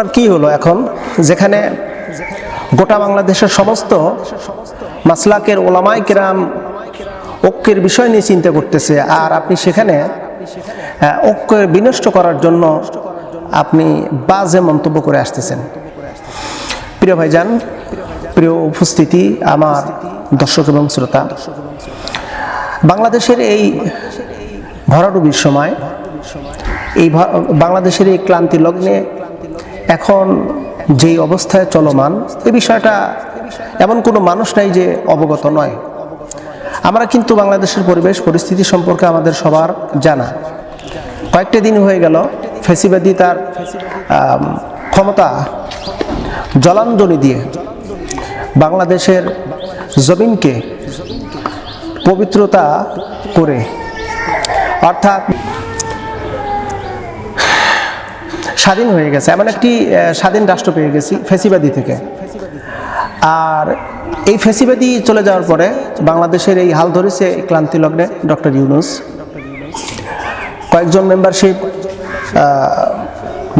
আর কি হলো এখন? যেখানে গোটা বাংলাদেশের সমস্ত মাসলাকের ওলামাই কেরাম ঐক্যের বিষয় নিয়ে চিন্তা করতেছে, আর আপনি সেখানে ঐক্য বিনষ্ট করার জন্য আপনি বাজে মন্তব্য করে আসতেছেন। প্রিয় ভাইজান, প্রিয় উপস্থিতি, আমার দর্শক এবং শ্রোতা, বাংলাদেশের এই ভরাডুবির সময়, এই বাংলাদেশের এই ক্লান্তি লগ্নে এখন যেই অবস্থায় চলমান, এই বিষয়টা এমন কোনো মানুষ নাই যে অবগত নয়। আমরা কিন্তু বাংলাদেশের পরিবেশ, পরিস্থিতি সম্পর্কে আমাদের সবার জানা। কয়েকটা দিন হয়ে গেল, ফেসিবাদী তার ক্ষমতা জলাঞ্জলি দিয়ে বাংলাদেশের জমিনকে পবিত্রতা করে, অর্থাৎ স্বাধীন হয়ে গেছে। এমন একটি স্বাধীন রাষ্ট্র পেয়ে গেছি ফেসিবাদী থেকে। আর এই ফেসিবাদী চলে যাওয়ার পরে বাংলাদেশের এই হাল ধরেছে ক্লান্তি লগ্নে ডক্টর ইউনুস। কয়েকজন মেম্বারশিপ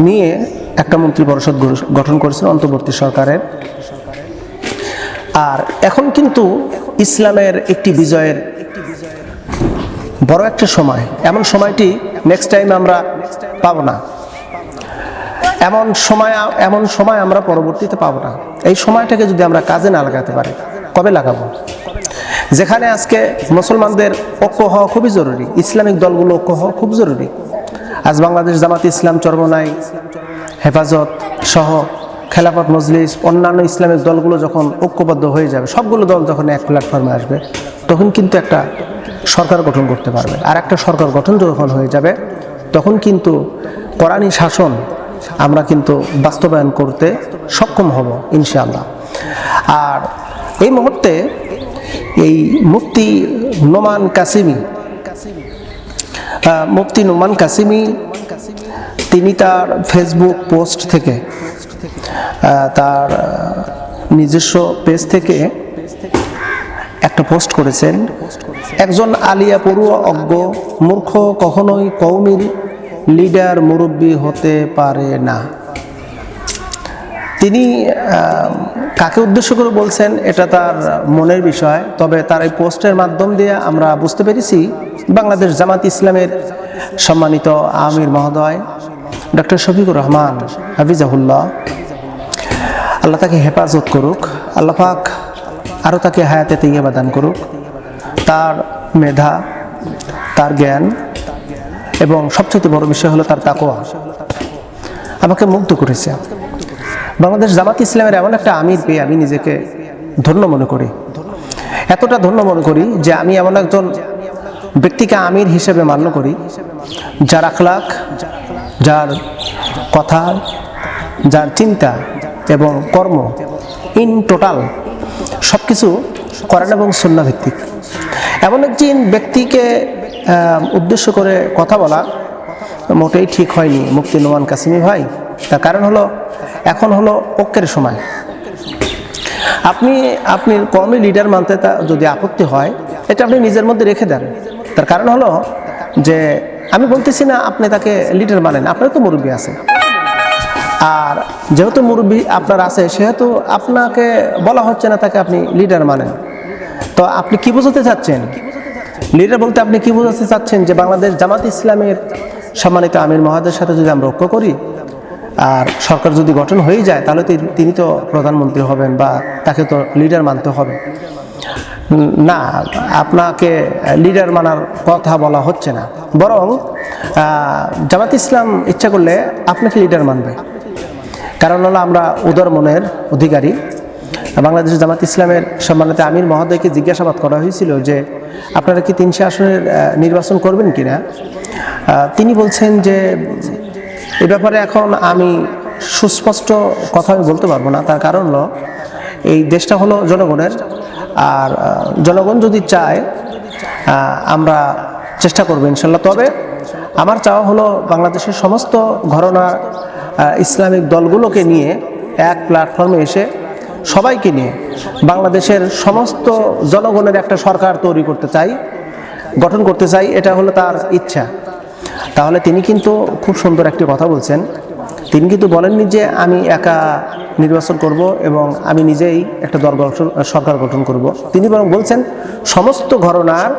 নিয়ে একটা মন্ত্রী পরিষদ গঠন করেছেন অন্তর্বর্তী সরকারের। আর এখন কিন্তু ইসলামের একটি বিজয়ের বড় একটা সময়। এমন সময়টি নেক্সট টাইম আমরা পাবো না। এমন সময় এমন সময় আমরা পরবর্তীতে পাবো না। এই সময়টাকে যদি আমরা কাজে না লাগাতে পারি, কবে লাগাবো? যেখানে আজকে মুসলমানদের ঐক্য হওয়া খুবই জরুরি, ইসলামিক দলগুলো ঐক্য হওয়া খুব জরুরি। আজ বাংলাদেশ জামাত ইসলাম চরমনাই, হেফাজত সহ খেলাফত মজলিস, অন্যান্য ইসলামিক দলগুলো যখন ঐক্যবদ্ধ হয়ে যাবে, সবগুলো দল যখন এক প্ল্যাটফর্মে আসবে, তখন কিন্তু একটা সরকার গঠন করতে পারবে। আর একটা সরকার গঠন যখন হয়ে যাবে, তখন কিন্তু কোরআনী শাসন আমরা কিন্তু বাস্তবায়ন করতে সক্ষম হব, ইনশাআল্লাহ। আর এই মুহূর্তে এই মুফতি নোমান কাসিমি মুফতি নোমান কাসিমি, তিনি তার ফেসবুক পোস্ট থেকে তার নিজস্ব পেজ থেকে একটা পোস্ট করেছেন। একজন আলিয়া পড়ুয়া, অজ্ঞ, মূর্খ, কখনোই কৌমির লিডার মুরব্বী হতে পারে না। তিনি কাকে উদ্দেশ্য করে বলছেন এটা তার মনের বিষয়, তবে তার এই পোস্টের মাধ্যম দিয়ে আমরা বুঝতে পেরেছি বাংলাদেশ জামাত ইসলামের সম্মানিত আমির মহোদয়, ডক্টর শফিকুর রহমান, হাফিজাহুল্লাহ। আল্লাহ তাকে হেফাজত করুক, আল্লাহ পাক আরও তাকে হায়াতে তৈবা দান করুক। তার মেধা, তার জ্ঞান এবং সবচেয়ে বড় বিষয় হলো তার তাকোয়া আমাকে মুগ্ধ করেছে। বাংলাদেশ জামাত ইসলামের এমন একটা আমির পেয়ে আমি নিজেকে ধন্য মনে করি। এতটা ধন্য মনে করি যে আমি এমন একজন ব্যক্তিকে আমির হিসেবে মান্য করি, যার আখলাক যার কথা, যার চিন্তা এবং কর্ম ইন টোটাল সব কিছু করেন এবং সন্না ভিত্তিক। এমন একজন ব্যক্তিকে উদ্দেশ্য করে কথা বলা মোটেই ঠিক হয়নি মুফতি নোমান কাসিমি ভাই। তার কারণ হলো, এখন হলো ঐক্যের সময়। আপনি আপনি কমই লিডার মানতে তা যদি আপত্তি হয়, এটা আপনি নিজের মধ্যে রেখে দেন। তার কারণ হলো যে, আমি বলতেছি না আপনি তাকে লিডার মানেন, আপনার তো মুরব্বী আছে। আর যেহেতু মুরব্বী আপনার আছে, সেহেতু আপনাকে বলা হচ্ছে না তাকে আপনি লিডার মানেন। তো আপনি কি বোঝাতে চাচ্ছেন? লিডার বলতে আপনি কি বোঝাতে চাচ্ছেন যে বাংলাদেশ জামাত ইসলামের সম্মানিত আমির মহাদের সাথে যদি আমরা ঐক্য করি, আর সরকার যদি গঠন হয়ে যায়, তাহলে তিনি তো প্রধানমন্ত্রী হবেন বা তাকে তো লিডার মানতে হবে। না, আপনাকে লিডার মানার কথা বলা হচ্ছে না। বরং জামাত ইসলাম ইচ্ছা করলে আপনাকে লিডার মানবে। কারণ হলো আমরা উদার মনের অধিকারী। বাংলাদেশ জামাত ইসলামের সম্মানিত আমির মহোদয়কে জিজ্ঞাসাবাদ করা হয়েছিল যে আপনারা কি তিনশো আসনের নির্বাচন করবেন কিনা? আহ, তিনি বলছেন যে এ ব্যাপারে এখন আমি সুস্পষ্ট কথা আমি বলতে পারব না। তার কারণ হলো এই দেশটা হলো জনগণের। আর জনগণ যদি চায় আমরা চেষ্টা করব ইনশাল্লাহ তবে আমার চাওয়া হলো বাংলাদেশের সমস্ত ঘরনা ইসলামিক দলগুলোকে নিয়ে এক প্ল্যাটফর্মে এসে সবাইকে নিয়ে বাংলাদেশের সমস্ত জনগণের একটা সরকার তৈরি করতে চাই, গঠন করতে চাই, এটা হলো তার ইচ্ছা। তাহলে তিনি কিন্তু খুব সুন্দর একটি কথা বলছেন। তিনি কিন্তু বলেননি যে আমি একা নির্বাচন করব এবং আমি নিজেই একটা দল গঠন, সরকার গঠন করব। তিনি বরং বলছেন, সমস্ত ঘরনার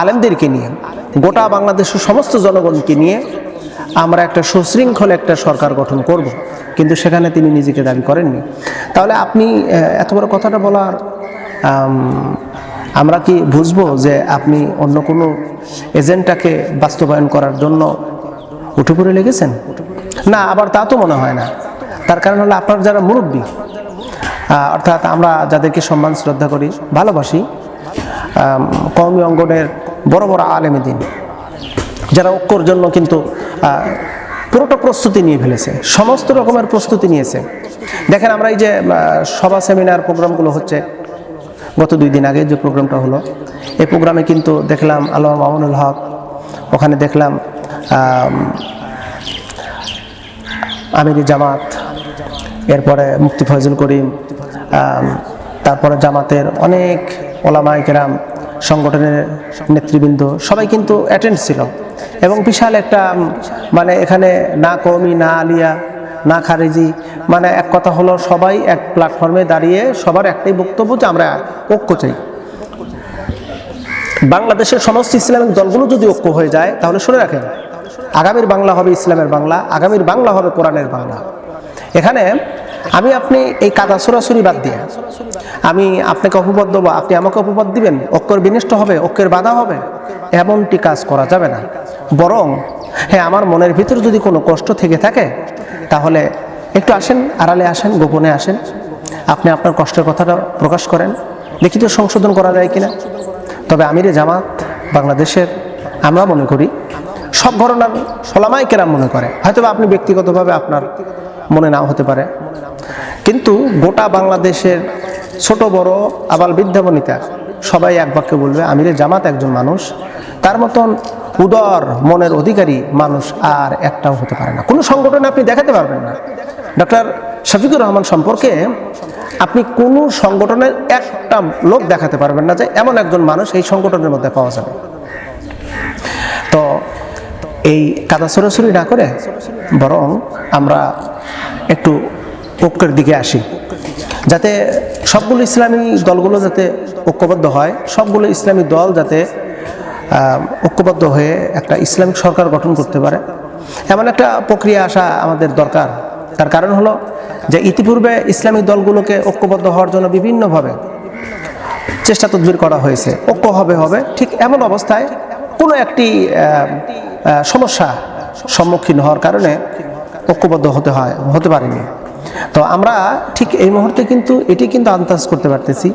আলেমদেরকে নিয়ে, গোটা বাংলাদেশের সমস্ত জনগণকে নিয়ে আমরা একটা সুশৃঙ্খল একটা সরকার গঠন করব। কিন্তু সেখানে তিনি নিজেকে দাবি করেননি। তাহলে আপনি এত বড় কথাটা বলার আমরা কি বুঝব যে আপনি অন্য কোনো এজেন্টটাকে বাস্তবায়ন করার জন্য উঠে পড়ে লেগেছেন? না, আবার তা তো মনে হয় না। তার কারণ হলো আপনার যারা মুরব্বী অর্থাৎ আমরা যাদেরকে সম্মান, শ্রদ্ধা করি, ভালোবাসি কওমি অঙ্গনের বড় বড় আলেমী দিন যারা ঐক্যর জন্য কিন্তু পুরোটা প্রস্তুতি নিয়ে ফেলেছে, সমস্ত রকমের প্রস্তুতি নিয়েছে। দেখেন আমরা এই যে সভা সেমিনার প্রোগ্রামগুলো হচ্ছে, গত দুই দিন আগে যে প্রোগ্রামটা হলো, এই প্রোগ্রামে কিন্তু দেখলাম আল্লাহ মামুনুল হক, ওখানে দেখলাম আমিরি জামাত, এরপরে মুক্তি ফয়জুল করিম তারপরে জামাতের অনেক ওলামাই কেরাম সংগঠনের নেতৃবৃন্দ, সবাই কিন্তু অ্যাটেন্ড ছিল। এবং বিশাল একটা মানে এখানে না কৌমি না আলিয়া, না খারেজি মানে এক কথা হলো সবাই এক প্ল্যাটফর্মে দাঁড়িয়ে সবার একটাই বক্তব্য যে আমরা ঐক্য চাই। বাংলাদেশের সমস্ত ইসলামিক দলগুলো যদি ঐক্য হয়ে যায়, তাহলে শুনে রাখেন, আগামীর বাংলা হবে ইসলামের বাংলা, আগামীর বাংলা হবে কোরআনের বাংলা। এখানে আমি আপনি এই কাদা সরাসরি বাদ দিয়ে, আমি আপনাকে অপবাদ দেবো, আপনি আমাকে অপবাদ দিবেন ঐক্যের বিনষ্ট হবে ঐক্যের বাধা হবে, এমনটি কাজ করা যাবে না। বরং হ্যাঁ আমার মনের ভিতর যদি কোনো কষ্ট থেকে থাকে, তাহলে একটু আসেন, আড়ালে আসেন, গোপনে আসেন। আপনি আপনার কষ্টের কথাটা প্রকাশ করেন। লিখিত সংশোধন করা যায় কিনা? তবে আমিরে জামাত বাংলাদেশের, আমরা মনে করি, সব ঘটনার সলামাই কেরাম মনে করে। হয়তো আপনি ব্যক্তিগতভাবে আপনার মনে নাও হতে পারে। কিন্তু গোটা বাংলাদেশের ছোট, বড়, আবাল বৃদ্ধা বনিতা সবাই এক বাক্যে বলবে, আমিরে জামাত একজন মানুষ। তার মতন উদর মনের অধিকারী মানুষ আর একটাও হতে পারে না। কোনো সংগঠনে আপনি দেখাতে পারবেন না। ডক্টর শফিকুর রহমান সম্পর্কে আপনি কোনো সংগঠনের একটা লোক দেখাতে পারবেন না যে এমন একজন মানুষ এই সংগঠনের মধ্যে পাওয়া যাবে। তো এই কাদা সরাসরি না করে বরং আমরা একটু ঐক্যের দিকে আসি। যাতে সবগুলো ইসলামী দলগুলো যাতে ঐক্যবদ্ধ হয়, সবগুলো ইসলামী দল যাতে ঐক্যবদ্ধ হয়ে একটা ইসলামিক সরকার গঠন করতে পারে। এমন একটা প্রক্রিয়া আসা আমাদের দরকার। তার কারণ হলো যে ইতিপূর্বে ইসলামিক দলগুলোকে ঐক্যবদ্ধ হওয়ার জন্য বিভিন্নভাবে চেষ্টা তদবির করা হয়েছে। ঐক্য হবে হবে, ঠিক এমন অবস্থায় কোনো একটি সমস্যা সম্মুখীন হওয়ার কারণে ঐক্যবদ্ধ হতে হয়, হতে পারেনি। তো আমরা ঠিক এই মুহূর্তে কিন্তু এটি কিন্তু আন্দাজ করতে পারতেছি।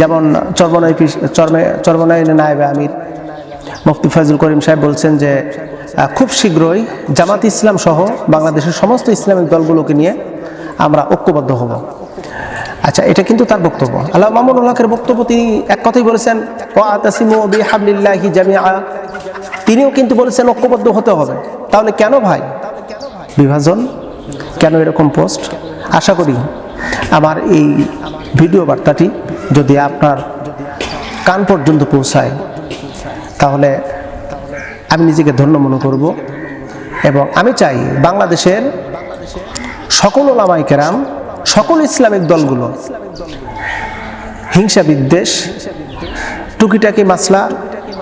যেমন চর্মনাই চর্মে চর্মনাই নায়েবে আমির মুফতি ফজল করিম সাহেব বলছেন যে খুব শীঘ্রই জামাত ইসলাম সহ বাংলাদেশের সমস্ত ইসলামিক দলগুলোকে নিয়ে আমরা ঐক্যবদ্ধ হব। আচ্ছা এটা কিন্তু তার বক্তব্য। আল্লাহ মামুন হকের বক্তব্য তিনি এক কথাই বলেছেন তিনিও কিন্তু বলেছেন, ঐক্যবদ্ধ হতে হবে। তাহলে কেন ভাই? বিভাজন? কেন এরকম পোস্ট? আশা করি আমার এই ভিডিও বার্তাটি যদি আপনার কান পর্যন্ত পৌঁছায়, তাহলে আমি নিজেকে ধন্য মনে করব এবং আমি চাই বাংলাদেশের সকল ওলামাই কেরাম, সকল ইসলামিক দলগুলো হিংসা বিদ্বেষ টুকিটাকি মাসলা